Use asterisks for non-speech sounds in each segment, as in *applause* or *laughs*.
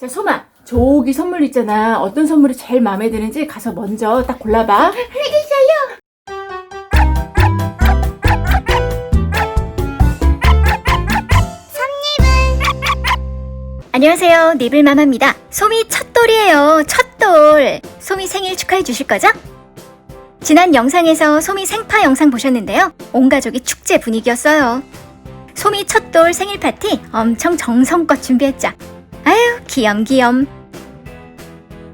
자, 소마. 저기 선물 있잖아. 어떤 선물이 제일 마음에 드는지 가서 먼저 딱 골라봐. 알겠어요. 안녕하세요. 니블마마입니다. 소미 첫돌이에요. 첫돌. 소미 생일 축하해 주실 거죠? 지난 영상에서 소미 생파 영상 보셨는데요. 온 가족이 축제 분위기였어요. 소미 첫돌 생일 파티 엄청 정성껏 준비했죠. 아유, 귀염귀염.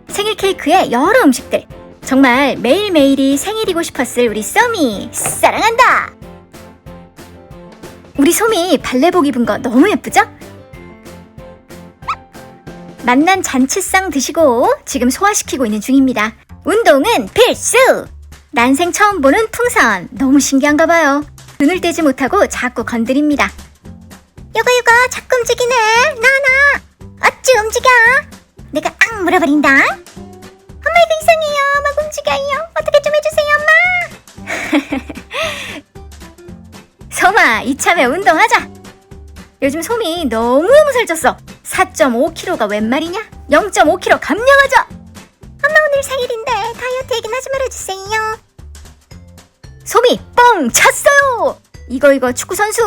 생일 케이크에 여러 음식들. 정말 매일매일이 생일이고 싶었을 우리 소미. 사랑한다! 우리 소미 발레복 입은 거 너무 예쁘죠? 만난 잔치상 드시고 지금 소화시키고 있는 중입니다. 운동은 필수! 난생 처음 보는 풍선. 너무 신기한가 봐요. 눈을 떼지 못하고 자꾸 건드립니다. 요거 요거 자꾸 움직이네. 나나. 어찌 움직여? 내가 앙 물어버린다. 엄마 이거 이상해요. 막 움직여요. 어떻게 좀 해주세요, 엄마. *laughs* 소마 이참에 운동하자. 요즘 솜이 너무너무 살쪘어. 4.5kg가 웬 말이냐? 0.5kg 감량하자! 엄마 오늘 생일인데 다이어트 얘기는 하지 말아주세요. 솜이 뻥 찼어요! 이거 이거 축구 선수?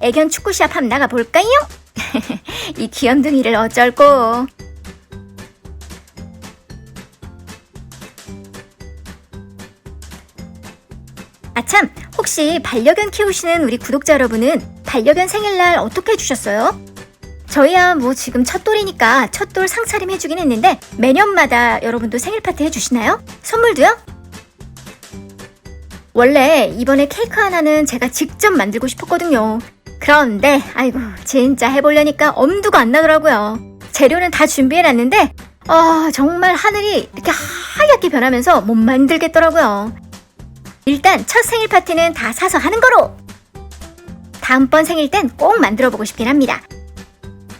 애견 축구샵 한번 나가볼까요? *laughs* 이 귀염둥이를 어쩔꼬. 아참, 혹시 반려견 키우시는 우리 구독자 여러분은 반려견 생일날 어떻게 해주셨어요? 저희야 뭐 지금 첫돌이니까 첫돌 상차림 해주긴 했는데 매년마다 여러분도 생일 파티 해주시나요? 선물도요? 원래 이번에 케이크 하나는 제가 직접 만들고 싶었거든요. 그런데 아이고 진짜 해보려니까 엄두가 안 나더라고요. 재료는 다 준비해놨는데 아 정말 하늘이 이렇게 하얗게 변하면서 못 만들겠더라고요. 일단 첫 생일 파티는 다 사서 하는 거로! 다음번 생일 땐 꼭 만들어 보고 싶긴 합니다.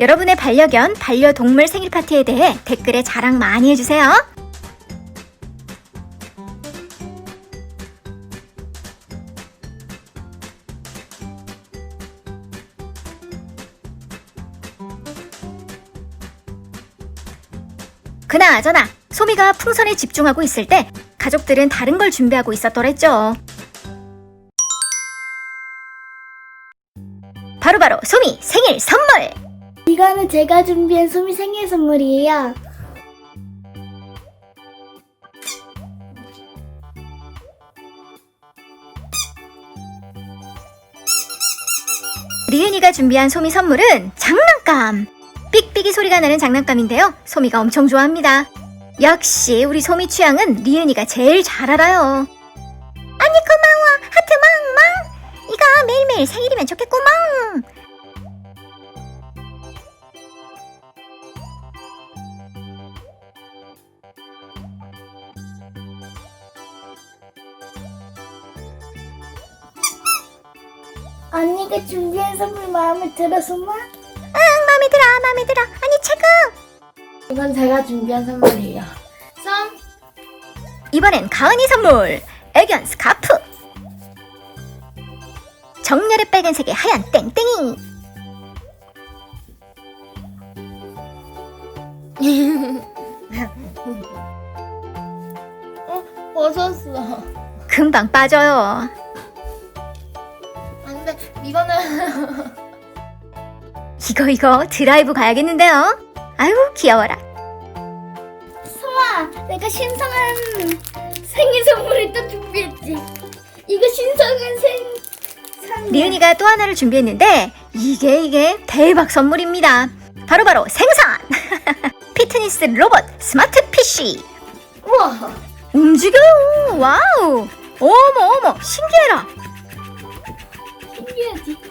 여러분의 반려견, 반려동물 생일 파티에 대해 댓글에 자랑 많이 해주세요. 그나저나 소미가 풍선에 집중하고 있을 때 가족들은 다른 걸 준비하고 있었더랬죠. 바로 바로 소미 생일 선물! 이거는 제가 준비한 소미 생일 선물이에요. 리은이가 준비한 소미 선물은 장난감! 삑삑이 소리가 나는 장난감인데요. 소미가 엄청 좋아합니다. 역시 우리 소미 취향은 리은이가 제일 잘 알아요. 언니 고마워. 하트 멍멍. 이거 매일매일 생일이면 좋겠구멍. 언니가 준비한 선물 마음에 들어, 소마? 응, 마음에 들어, 마음에 들어. 언니 최고! 이건 제가 준비한 선물이에요. 썸? 이번엔 가은이 선물 애견 스카프 정렬의 빨간색에 하얀 땡땡이 *laughs* 어, 벗었어. 금방 빠져요 안 돼, 이거는. *laughs* 이거 이거 드라이브 가야겠는데요? 아유 귀여워라. 소마, 내가 신성한 생일 선물을 또 준비했지. 이거 신성한 생, 선. 리은이가 또 하나를 준비했는데 이게 이게 대박 선물입니다. 바로바로 생선! *laughs* 피트니스 로봇 스마트 PC 우와, 움직여요 와우! 어머 어머 신기해라! 신기하지?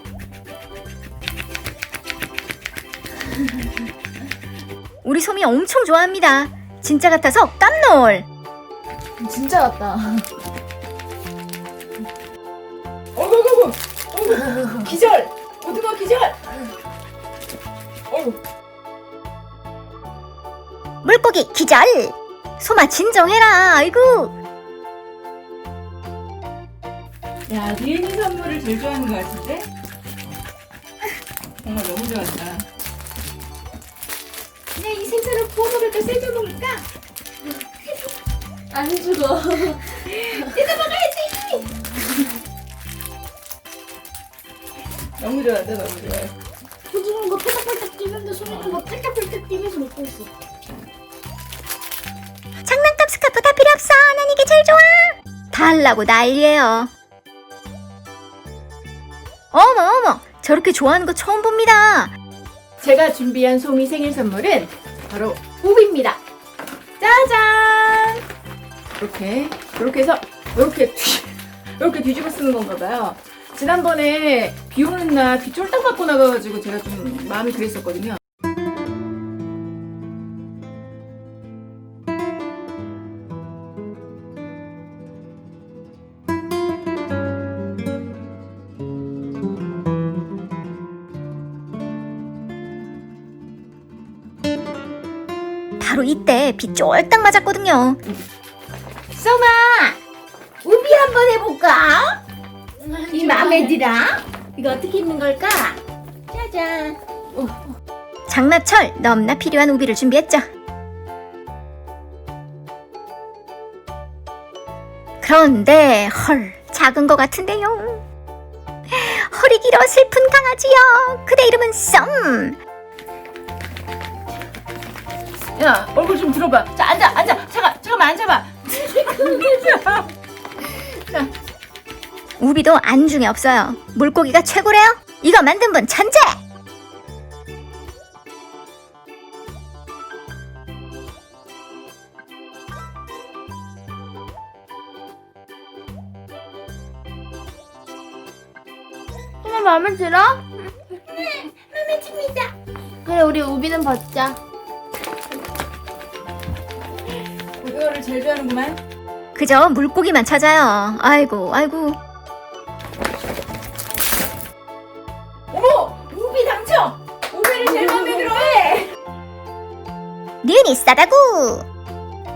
우리 솜이 엄청 좋아합니다 진짜 같아서 깜놀 진짜 같다. 어구구구! 어구! 기절! 오징어 기절! 어구. 물고기 기절 소마 진정해라 아이고 야, 리은이 선물을 제일 좋아하는 것 같은데? 정말 너무 좋아한다. 쎄줘 먹을까? 안 죽어. *laughs* 너무 좋아한다, 너무 좋아해. 부드러운 거 팔딱팔딱 뛰는데 소리는 거 팔딱팔딱 뛰면서 먹고 있어. 장난감 스카프 다 필요 없어. 난 이게 제일 좋아. 달라고 난리예요. 어머 어머 저렇게 좋아하는 거 처음 봅니다. 제가 준비한 송이 생일 선물은 바로 우비입니다. 짜잔! 이렇게, 이렇게 해서, 이렇게, 뒤- 이렇게 뒤집어 쓰는 건가 봐요. 지난번에 비 오는 날 비 쫄딱 맞고 나가가지고 제가 좀 마음이 그랬었거든요. 바로 이때 비 쫄딱 맞았거든요. 쏘마! 우비 한번 해볼까? 이 마음에 들어? 이거 어떻게 입는 걸까? 짜잔. 장마철 넘나 필요한 우비를 준비했죠. 그런데 헐 작은 것 같은데요. 허리 길어 슬픈 강아지요. 그대 이름은 썸. 야, 얼굴 좀 들어봐. 자, 앉아, 앉아. 잠깐, 잠깐만 앉아봐. 우비도 안중에 없어요. 물고기가 최고래요. 이거 만든 분 천재. 정말 마음에 들어? 네, 마음에 듭니다. 그래, 우리 우비는 벗자. 제일 좋아하는구만. 그저 물고기만 찾아요. 아이고 아이고. 어머! 우비 당첨! 우비를 제일 마음에 들어해! 니은이 싸다구.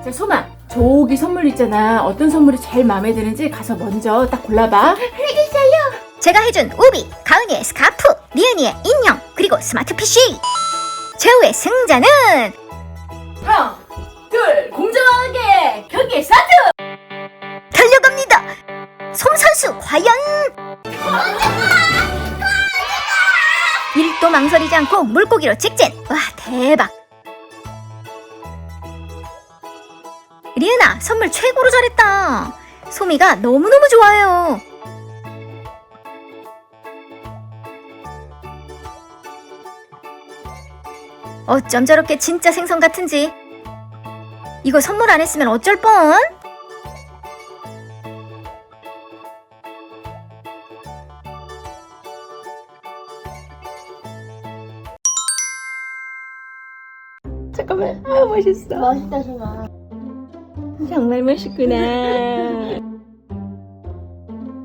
자, 소마. 저기 선물 있잖아. 어떤 선물이 제일 마음에 드는지 가서 먼저 딱 골라봐. 제가 해준 우비, 가은이의 스카프, 니은이의 인형, 그리고 스마트 PC. 최후의 승자는 둘, 경기 스타트! 달려갑니다. 솜 선수 과연? 1도 망설이지 않고 물고기로 직진. 와 대박. 리은아 선물 최고로 잘했다. 소미가 너무너무 좋아해요. 어쩜 저렇게 진짜 생선 같은지. 이거 선물 안 했으면 어쩔 뻔? 잠깐만. 아, 멋있어. 멋있다, 소마. 정말 멋있구나.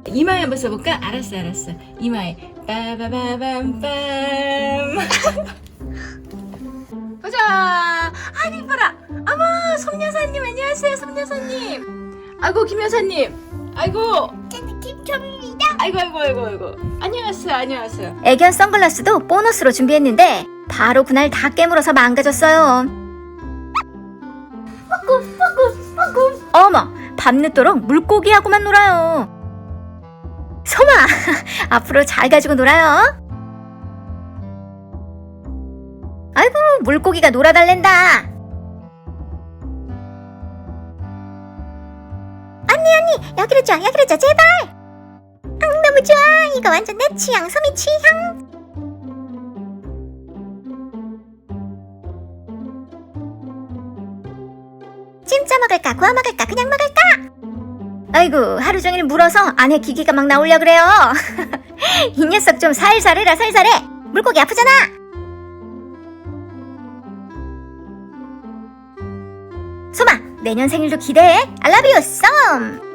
이마에 한번 써볼까? 알았어, 알았어. 이마에 빠바바밤빰. 보자. 아니 이뻐라. 어머, 솜여사님 안녕하세요, 솜여사님. 아이고 김 여사님. 아이고. 김첨입니다. 아이고 아이고 아이고 아이고. 안녕하세요, 안녕하세요. 애견 선글라스도 보너스로 준비했는데 바로 그날 다 깨물어서 망가졌어요. 어머, 밤늦도록 물고기하고만 놀아요. 소마, *laughs* 앞으로 잘 가지고 놀아요. 물고기가 놀아달랜다. 언니, 언니, 여기로 줘, 여기로 줘, 제발. 응, 너무 좋아. 이거 완전 내 취향, 소미 취향. 찜짜 먹을까, 구워 먹을까, 그냥 먹을까? 아이고, 하루 종일 물어서 안에 기기가 막 나오려 그래요. *laughs* 이 녀석 좀 살살해라, 살살해. 물고기 아프잖아. 내년 생일도 기대해. I love you, 썸.